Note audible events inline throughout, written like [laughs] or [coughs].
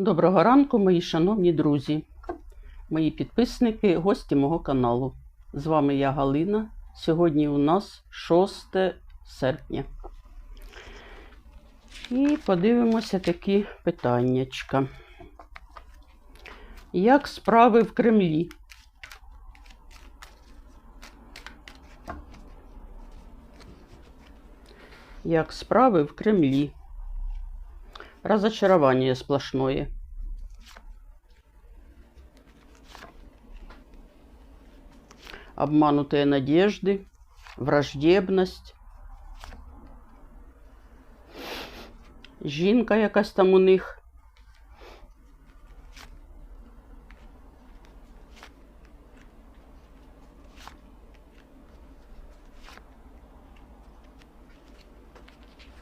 Доброго ранку, мої шановні друзі, мої підписники, гості мого каналу. З вами я Галина. Сьогодні у нас 6 серпня. І подивимося такі питаннячка. Як справи в Кремлі? Як справи в Кремлі? Разочарование сплошное. Обманутые надежды, враждебность. Жінка якась там у них.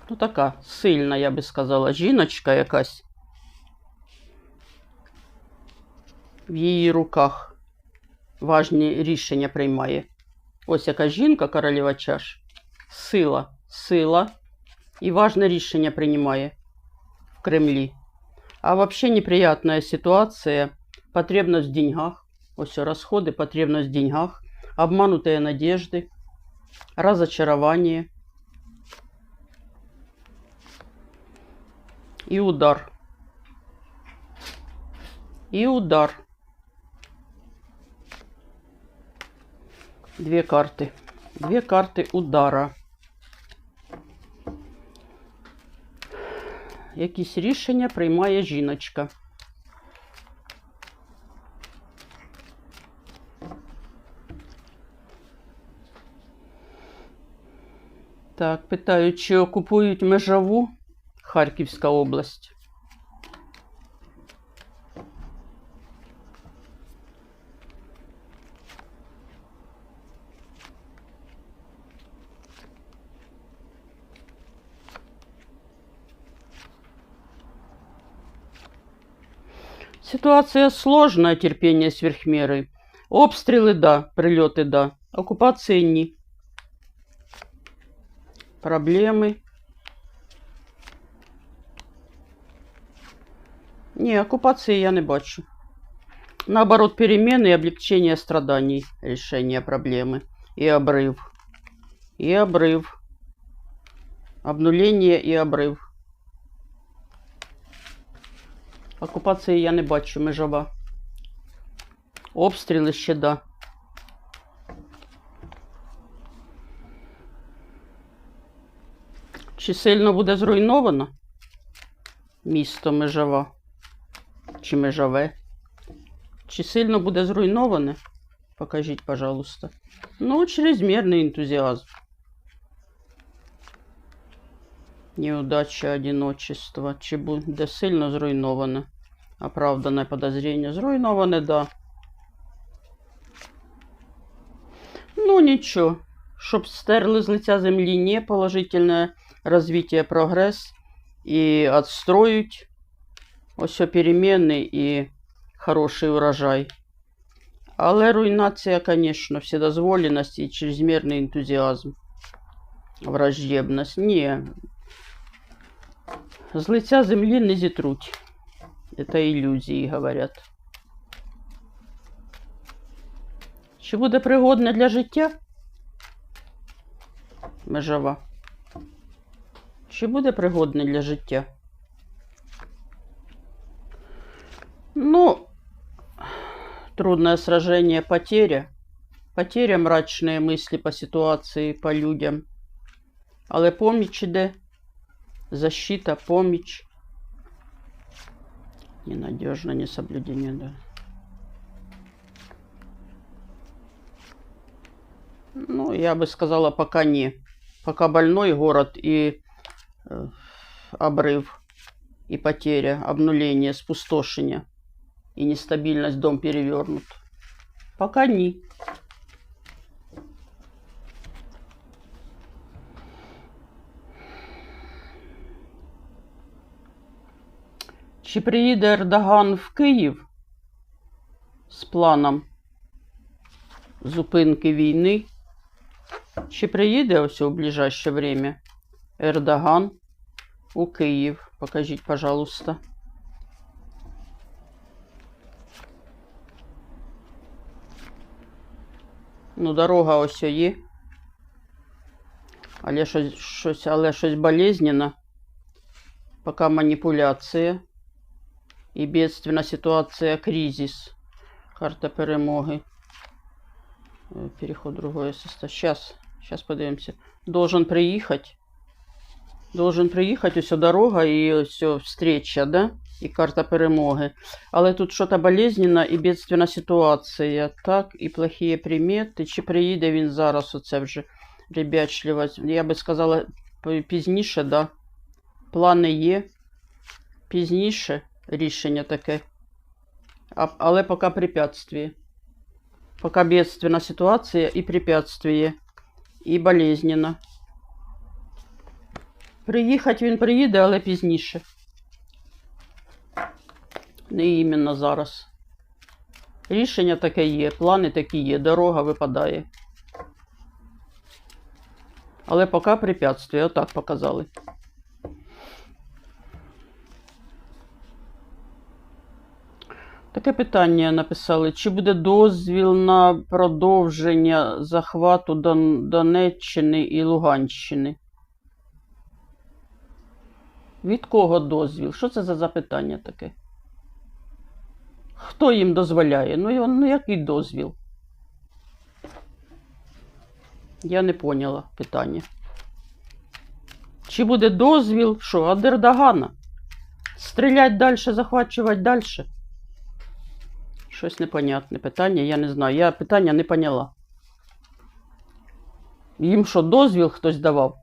Ну, така сильна, я би сказала, жіночка якась. В її руках важні рішення приймає. Ось яка жінка, королева чаш. Сила, сила і важне рішення приймає в Кремлі. А вообще неприятная ситуация, потребность в деньгах, ось расходы, потребность в деньгах, обманутые надежды, разочарование и удар. И удар. Две карты. Две карты удара. Якісь рішення приймає жіночка. Так, питають, чи окупують межову Харківська область. Ситуация сложная, терпение сверх меры. Обстріли, да, прильоти, да. Окупації ні. Проблеми. Ні, окупації я не бачу. Наоборот, перемены и облегчение страданий, решение проблемы. И обрыв. И обрыв. Обнуление и обрыв. Окупації я не бачу, межова. Обстріли ще да. Чи сильно буде зруйновано місто межова? Чи межове? Чи сильно буде зруйноване? Покажіть, пожалуйста. Ну, чрезмірний ентузіазм. Неудача, одиночество. Чи буде сильно зруйноване? Оправдане подозрение. Зруйноване, да. Ну, нічого. Щоб стерли з лиця землі не положительне развитие, прогресс і отстроють ось переміни і хороший урожай. Але руйнація, звісно, вседозволеність і чрезмірний ентузіазм. Враждебність. Ні, з лиця землі не зітруть. Это ілюзії, говорять. Чи буде пригодне для життя? Межова. Чи буде пригодне для життя? Ну, трудное сражение, потеря. Потеря, мрачные мысли по ситуации, по людям. Але поміч іде. Защита, помощь. Ненадежно, несоблюдение, да. Ну, я бы сказала, пока не. Пока больной город и э, обрыв, и потеря, обнуление, спустошение, и нестабильность, дом перевернут. Пока не. Чи приїде Ердоган в Київ з планом зупинки війни? Чи приїде ось у ближайше время Ердоган у Київ? Покажіть, пожалуйста. Ну, дорога ось є. Але щось, щось, але щось болезненно. Пока маніпуляція. І бедственна ситуація, кризис. Карта перемоги. Э, Переход в другое состояние. Сейчас, сейчас подивимося. Должен приїхати. Должен приїхати ось дорога і ось встреча, да? І карта перемоги. Але тут щось болезненно і бедственна ситуація. Так, і плохі примети. Чи приїде він зараз оце вже ребячливо? Я би сказала пізніше, да. Плани є. Пізніше рішення таке. А, але поки препятствие. Пока бедственна ситуація і препятствие. І болезненно. Приїхати він приїде, але пізніше. Не іменно зараз. Рішення таке є, плани такі є, дорога випадає. Але поки препятствие, отак показали. Таке питання написали. Чи буде дозвіл на продовження захвату Дон- Донеччини і Луганщини? Від кого дозвіл? Що це за запитання таке? Хто їм дозволяє? Ну, ну який дозвіл? Я не поняла питання. Чи буде дозвіл? Що, від Ердогана? Стрілять далі, захвачувати далі? Щось непонятне питання, я не знаю. Я питання не поняла. Їм що, дозвіл хтось давав?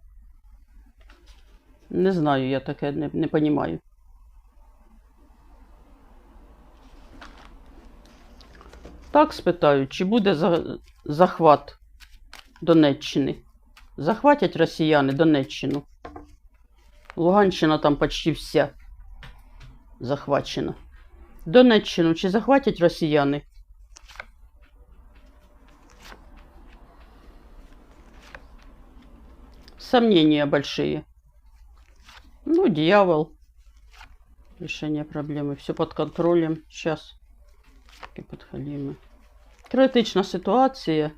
Не знаю, я таке не, не понімаю. Так спитаю, чи буде за, захват Донеччини? Захватять росіяни Донеччину? Луганщина там почти вся захвачена. Донеччину чи захватять росіяни? Сомнения большие. Ну, дьявол. Решение проблемы. Все под контролем. Сейчас. Подхаліми. Критична ситуація.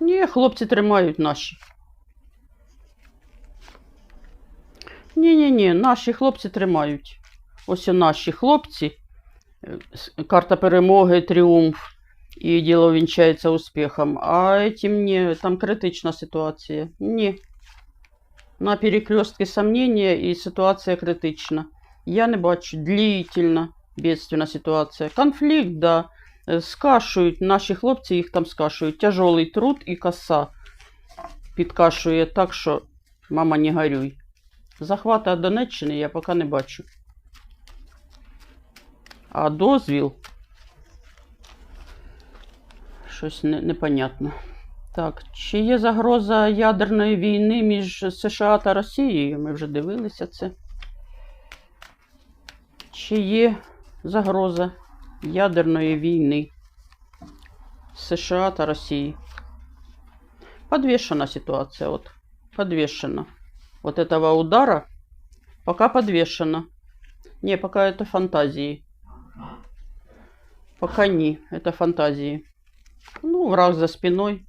Ні, хлопці тримають наші. Ні-ні-ні, наші хлопці тримають. Ось наші хлопці. Е, Карта перемоги, тріумф. І діло вінчається успіхом. А этим ні, там критична ситуація. Ні. На перекрестки сомнення і ситуація критична. Я не бачу. Длительна, бедственна ситуація. Конфлікт, да. Е, Скашують, наші хлопці їх там скашують. Тяжолий труд і коса підкашує так, що мама не горюй. Захвата Донеччини я поки не бачу. А дозвіл. Щось не, непонятно. Так, чи є загроза ядерної війни між США та Росією? Ми вже дивилися це. Чи є загроза ядерної війни США та Росії? Подвешена ситуация, вот. Подвешена. Вот этого удара пока подвешена. Не, пока это фантазии. Пока не, это фантазии. Ну, враг за спиной,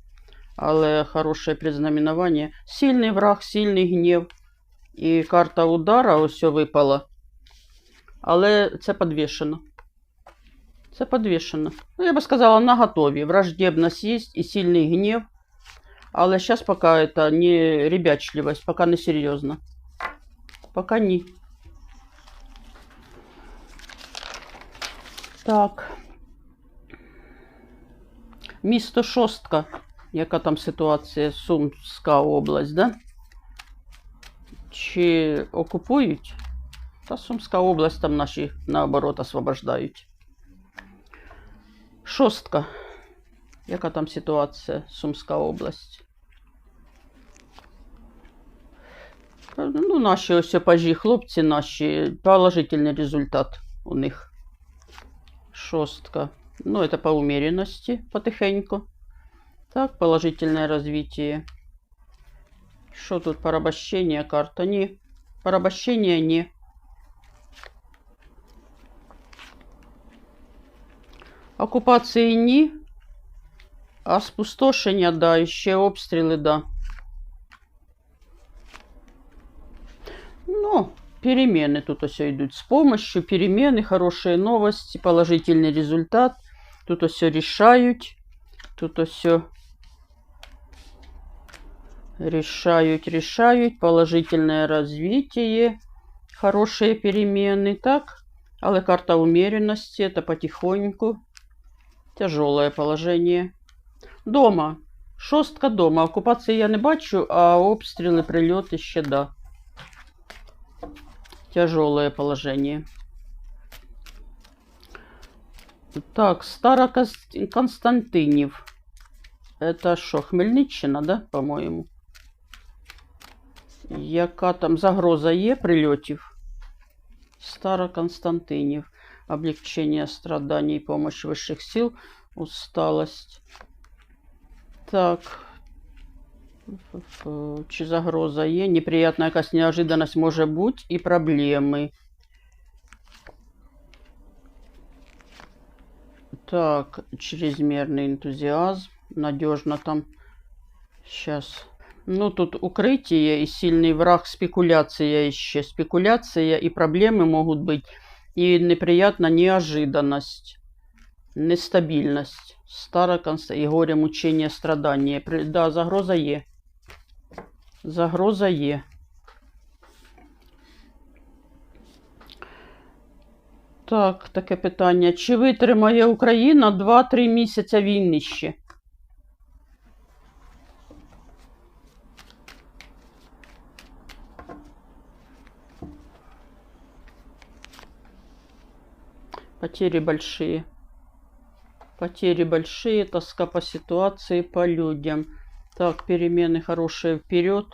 але хорошее предзнаменование. Сильний враг, сильний гнів. І карта удара ось випала. Але це подвішено. Це подвішено. Ну, я би сказала, на готові. Враждебність є і сильний гнів. Але зараз поки это не ребячливость, поки не серйозно. Поки ні. Так. Місто Шостка. Яка там ситуація? Сумська область, да? Чи окупують? Та Сумська область там наші наоборот освобождають. Шостка. Яка там ситуація? Сумська область? Ну, наші ось пажі, хлопці наші, положительний результат у них. Шостка. Ну, это по умеренности, потихоньку. Так, положительное развитие. Что тут? Порабощение карта? Не. Порабощение не. Окупації ні. А спустошення, да, і ще обстріли, да. Ну, перемены тут все идут с помощью, перемены, хорошие новости, положительный результат. Тут все решают, тут все решают, решают, положительное развитие, хорошие перемены, так? Але карта умеренности, это потихоньку. Тяжелое положение. Дома. Шостка дома. Окупації я не бачу, а обстріли, прильоти ще да. Тяжелое положение. Так, Староконстантинів. Это що, Хмельниччина, да, по-моєму? Яка там загроза є прильотів? Староконстантинів. Облегчение страданий, помощь высших сил, усталость. Так. Чи загроза є? Неприятна якась неожиданность може бути і проблеми. Так, чрезмерный энтузиазм. Надежно там. Сейчас. Ну, тут укрытие и сильный враг, спекуляция еще. Спекуляция и проблемы могут быть. И неприятна неожиданность. Нестабильность. Стара конста... И горе, мучение, страдания. При- Да, загроза є. Загроза є. Так, таке питання. Чи витримає Україна 2-3 місяця війни ще? Потери большие. Потери большие, тоска по ситуации, по людям. Так, перемены хорошие вперед.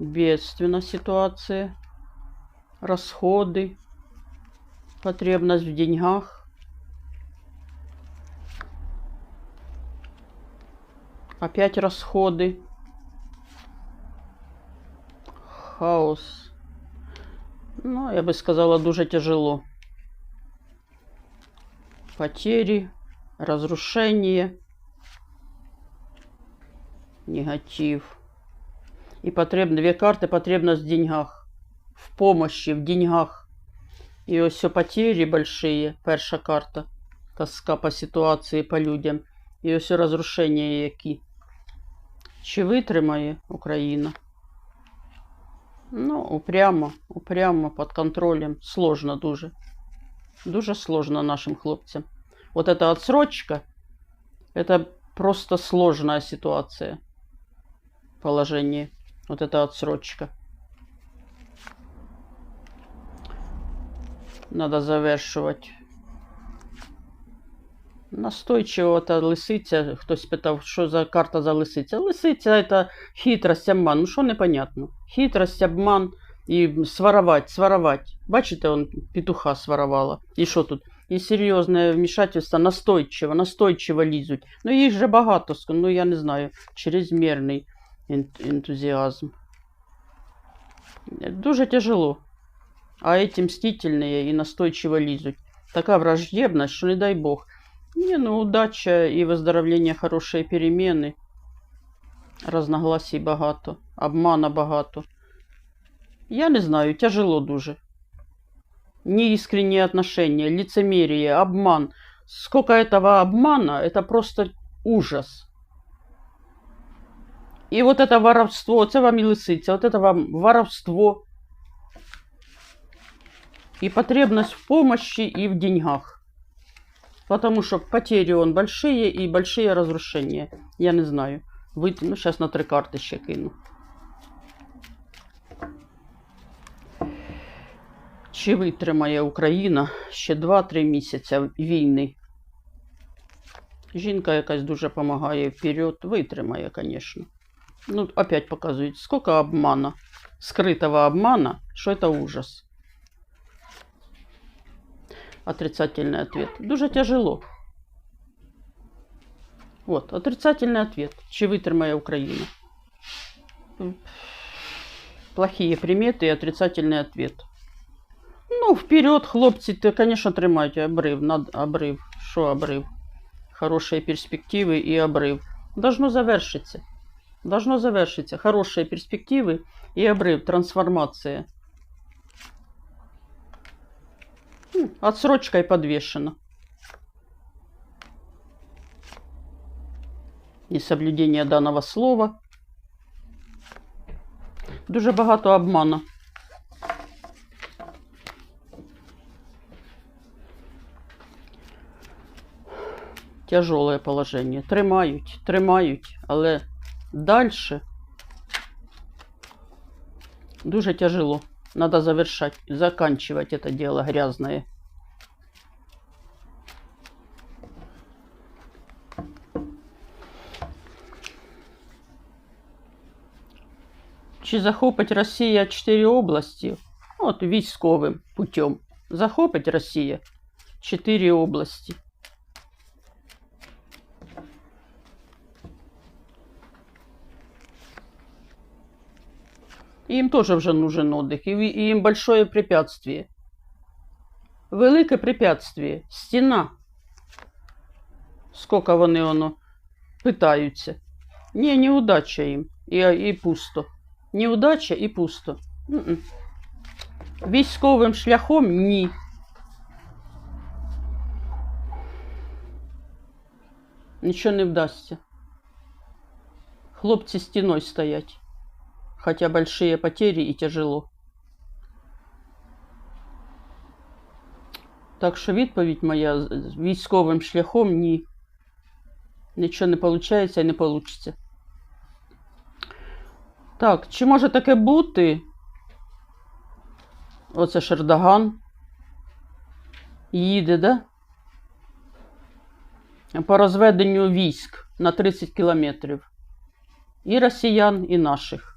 Бедственно ситуация. Расходы. Потребность в деньгах. Опять расходы. Хаос. Ну, я бы сказала, дуже тяжело. Потери, разрушение, негатив. И потребно, две карты, потребность в деньгах, в помощи, в деньгах. І ось все потери большие, перша карта. Тоска по ситуації, по людям. І ось розрушення які. Чи витримає Україна? Ну, упрямо, упрямо, під контролем. Сложно дуже. Дуже сложно нашим хлопцям. Вот эта отсрочка, это просто сложная ситуация. Положение. Вот эта отсрочка. Надо завершувати. Настойчиво та лисиця. Хтось питав, що за карта за лисиця. Лисиця це хитрость, обман. Ну що непонятно. Хитрость, обман і своровать, своровать. Бачите, он петуха своровала. І що тут? І серйозне вмішательство настойчиво, настойчиво лізуть. Ну їх же багато, ск- ну я не знаю, чрезмірний ен- ентузіазм. Дуже тяжело. А эти мстительные и настойчиво лизут. Такая враждебность, что не дай бог. Не, ну удача и выздоровление, хорошие перемены. Разногласий багато, обмана багато. Я не знаю, тяжело дуже. Неискренние отношения, лицемерие, обман. Сколько этого обмана, это просто ужас. И вот это воровство, це вам і лисиця, вот это вам воровство. И потребность в помощи и в деньгах. Потому что потери он большие и большие разрушения. Я не знаю. Вы, ну, сейчас на три карты ще кину. Чи витримає Україна ще 2-3 місяця війни? Жінка якась дуже допомагає вперед. Витримає, звісно. Ну, опять показують, сколько обмана, скрытого обмана, что это ужас. Отрицательный ответ. Дуже тяжело. Вот, отрицательный ответ. Чи витримає Україна? М. Плохие приметы и отрицательный ответ. Ну, вперед, хлопці, ти, конечно, тримайте обрив, над обрив. Що обрив? хорошие перспективы и обрыв. Должно завершиться. Должно завершиться. Хорошие перспективы и обрыв, трансформация. М, Отсрочкой подвешена. Несоблюдение данного слова. Дуже багато обману. Тяжеле положення. Тримають, тримають, але далі дуже тяжело. Надо завершать, заканчивать это дело грязное. Чи захопить Росія чотири області? От військовим путем. Захопить Росія чотири області. Їм теж вже нужен отдых, і і їм большое препятствие. Велике препятствие. Стіна. Скільки вони воно питаються. Ні, неудача їм. І, і пусто. Неудача і пусто. М-м. Військовим шляхом ні. Нічого не вдасться. Хлопці стіною стоять. Хотя большие потери и тяжело. Так що відповідь моя військовим шляхом ні. Нічого не виходить і не вийде. Так, чи може таке бути? Оце Шердоган. Їде, да? По розведенню військ на 30 кілометрів. І росіян, і наших.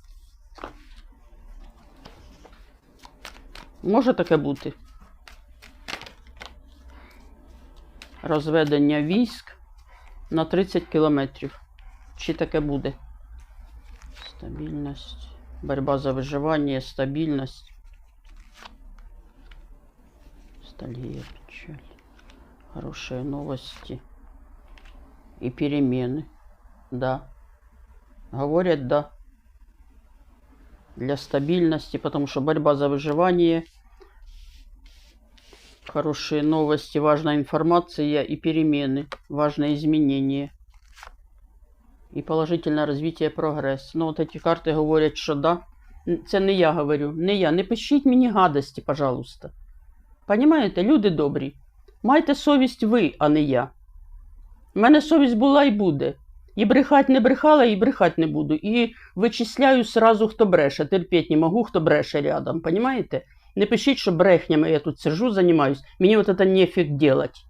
Може таке бути? Розведення військ на 30 кілометрів. Чи таке буде? Стабільність. Борьба за виживання, стабільність. Стальгия, печаль. Хорошие новости. И перемены. Да. Говорят, да для стабильности, потому что борьба за выживание, хорошие новости, важная информация и перемены, важные изменения и положительное развитие, прогресс. Ну, от эти карти говорять, що да. Н- Це не я говорю, не я. Не пишіть мені гадості, пожалуйста. Понімаєте, люди добрі. Майте совість ви, а не я. У мене совість була і буде. І брехать не брехала, і брехать не буду. І вичисляю сразу, хто бреше. Терпеть не можу, хто бреше рядом. Понимаете? Не пишіть, що брехнями я тут сижу, займаюсь. Мені от це нефіг делать.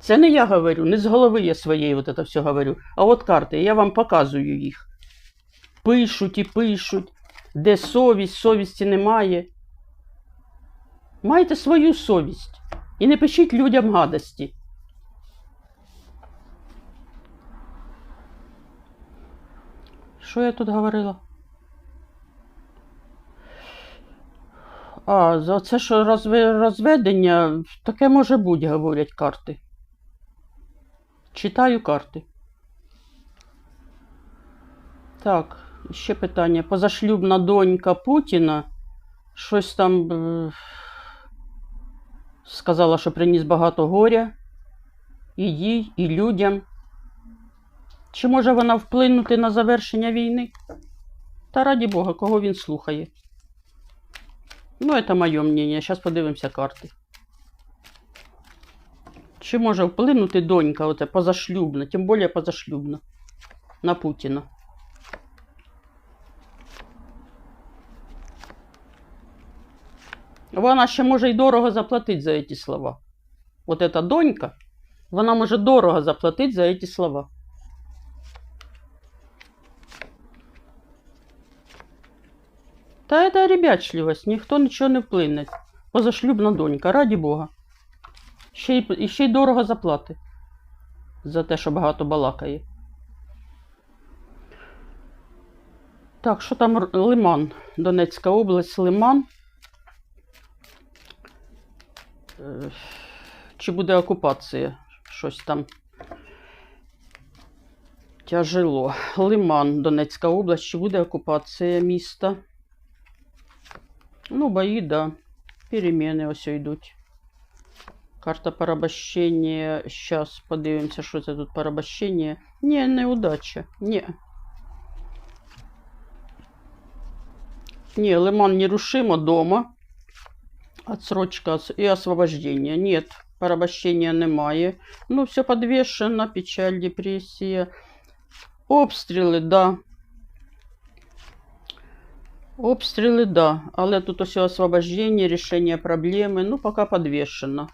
Це не я говорю, не з голови я своєї от це все говорю. А от карти, я вам показую їх. Пишуть і пишуть, де совість, совісті немає. Майте свою совість. І не пишіть людям гадості. Що я тут говорила? А, за це що розведення, таке може бути, говорять карти. Читаю карти. Так, ще питання. Позашлюбна донька Путіна. Щось там е, сказала, що приніс багато горя і їй, і людям. Чи може вона вплинути на завершення війни? Та раді Бога, кого він слухає. Ну, це моє мнение. Зараз подивимося карти. Чи може вплинути донька, оце позашлюбна, тим більше позашлюбна, на Путіна? Вона ще може й дорого заплатити за ці слова. От эта донька, вона може дорого заплатити за ці слова. Та це ребячливость, ніхто нічого не вплине. Позашлюбна донька, раді Бога. Ще й, і ще й дорого заплати за те, що багато балакає. Так, що там Лиман? Донецька область, Лиман. Е, Чи буде окупація? щось там тяжело. Лиман, Донецька область. Чи буде окупація міста? Ну, бої, да. Переміни ось йдуть. Карта порабощення. Зараз подивимося, що це тут порабощення. Ні, неудача. Ні. Ні, Лиман нерушимо дома. Отсрочка ос- и освобождение. Нет, порабощения немає. Ну, все подвешено, печаль, депресія. Обстріли, да. Обстріли, да. Але тут все освобождение, решение проблемы. Ну, пока подвешено.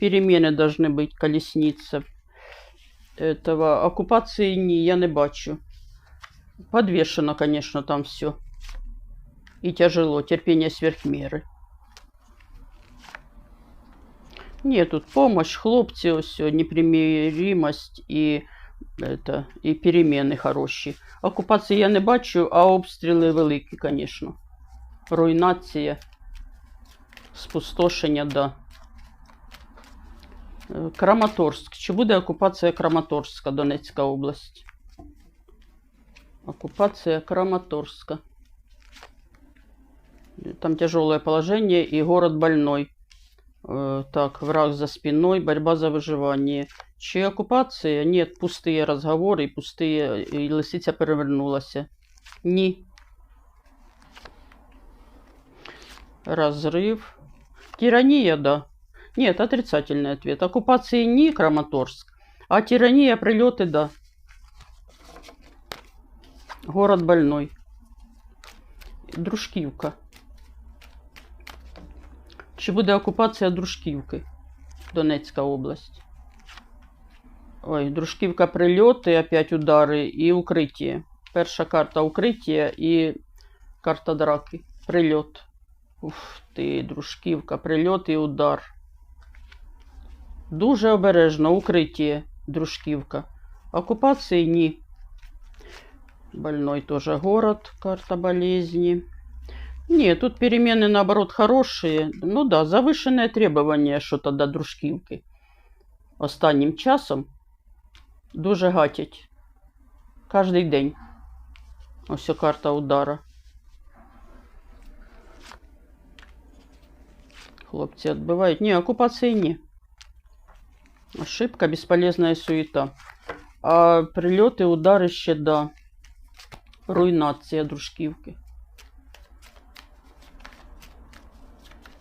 Перемены должны быть, колесница. Этого оккупации ні, я не бачу. Подвешено, конечно, там все. И тяжело, терпение сверх меры. Ні, тут помощь, хлопці, ось о, непримиримость і, это, і переміни хороші. Окупації я не бачу, а обстріли великі, звісно. Руйнація, спустошення, да. Е, Краматорськ. Чи буде окупація Краматорська, Донецька область? Оккупация Краматорска. Там тяжелое положение и город больной. Э, Так, враг за спиной, борьба за выживание. Чи оккупация? Нет, пустые разговоры, и пустые, и лисиця перевернулася. Ні. Разрыв. Тирания, да. Нет, отрицательный ответ. Оккупации не Краматорск, а тирания, прилеты, да. Город больной. Дружківка. Чи буде окупація Дружківки? Донецька область. Ой, Дружківка прильоти, опять удари і укриття. Перша карта укриття і карта драки. Прильот. Уф ти, Дружківка, прильот і удар. Дуже обережно, укриття, Дружківка. Окупації ні. Больной тоже город, карта болезни. Нет, тут перемены, наоборот, хорошие. Ну да, завышенное требование что-то до дружківки. Останнім часом дуже гатять. Кожний день. Ось о, карта удара. Хлопці відбивають. Ні, окупації ні. Ошибка, бесполезная суета. А прильоти, удари ще да. Руйнація дружківки.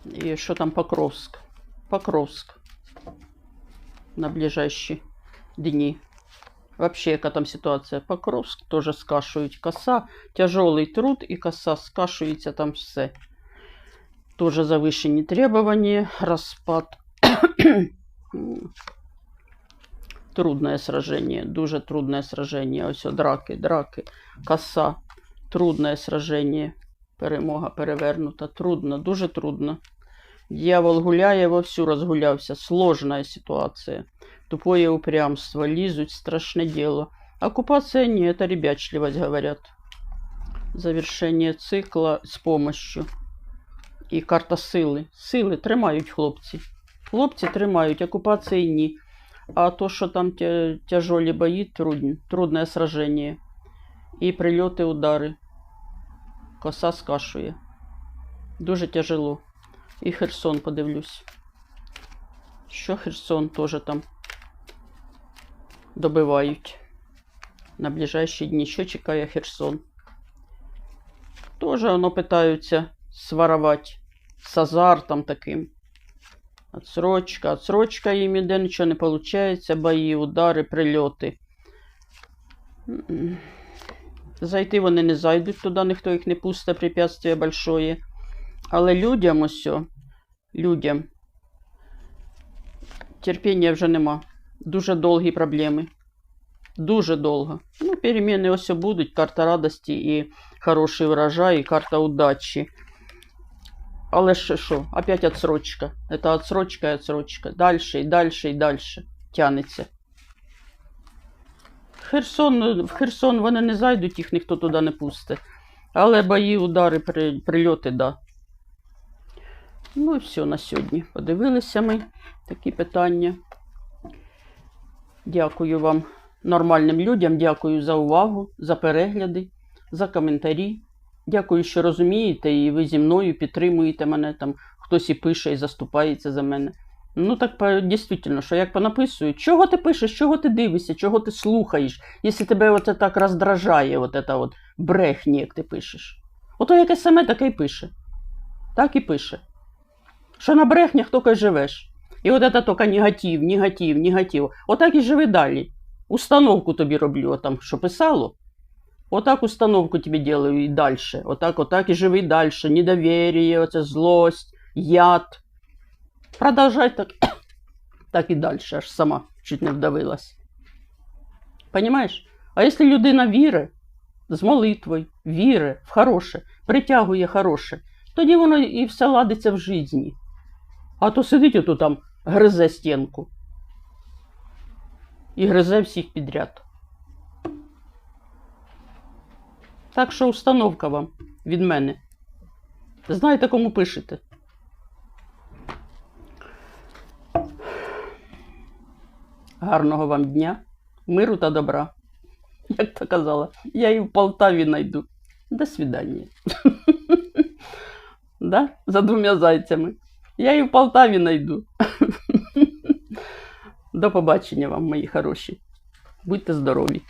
І що там Покровськ? Покровськ. На ближайші дні. Вообще, яка там ситуація? Покровськ теж скашують. Коса, тяжелий труд і коса скашується там все. Тоже завышені требования, розпад. [coughs] Трудное сражение, дуже трудное сражение. Ось драки, драки, коса. Трудное сражение. Перемога перевернута. Трудно, дуже трудно. Дьявол гуляє, вовсю розгулявся. Сложная ситуація. Тупое упрямство, лізуть, страшне діло. Оккупация не, это ребячливость, говорят. Завершение цикла з помощью. І карта сили. Сили тримають хлопці. Хлопці тримають, окупації ні. А то, що там тя- тяжелі бої, трудні, трудне сраження. І прильоти, удари. Коса скашує. Дуже тяжело. І Херсон подивлюсь. Що Херсон теж там Добивають. На ближайші дні. Що чекає Херсон? Тоже воно питаються своровать з азартом таким. Отсрочка, отсрочка їм іде, нічого не виходить. Бої, удари, прильоти. Зайти вони не зайдуть туди, ніхто їх не пусте, препятствие большое. Але людям ось, людям терпіння вже нема. Дуже довгі проблеми. Дуже довго. Ну, переміни ось будуть. Карта радості і хороший урожай, і карта удачі. Але ж що? Опять отсрочка. Это отсрочка і отсрочка. Дальше і дальше і дальше. Тянеться. Херсон, в Херсон вони не зайдуть, їх ніхто туди не пустить. Але бої, удари, при, прильоти, да. Ну і все на сьогодні. Подивилися ми такі питання. Дякую вам, нормальним людям. Дякую за увагу, за перегляди, за коментарі. Дякую, що розумієте, і ви зі мною підтримуєте мене там. Хтось і пише, і заступається за мене. Ну так дійсно, що як понаписують, чого ти пишеш, чого ти дивишся, чого ти слухаєш, якщо тебе оце так роздражає, от це от брехні, як ти пишеш. Ото яке саме таке й пише. Так і пише. Що на брехнях тільки живеш. І от це тільки негатив, негатив, негатив. Отак і живи далі. Установку тобі роблю, там, що писало. Отак установку тобі делаю і далі. Отак, отак і живи далі. Недовір'я, оце злость, яд. Продовжай так, [coughs] так і далі, аж сама чуть не вдавилась. Понимаєш? А якщо людина вірить з молитвою, вірить в хороше, притягує хороше, тоді воно і все ладиться в житті. А то сидить ото там, гризе стінку. І гризе всіх підряд. Так що установка вам від мене. Знаєте, кому пишете. Гарного вам дня, миру та добра. Як то казала, я і в Полтаві найду. До свидання. [laughs] Да? За двома зайцями. Я і в Полтаві найду. До побачення вам, мої хороші. Будьте здорові.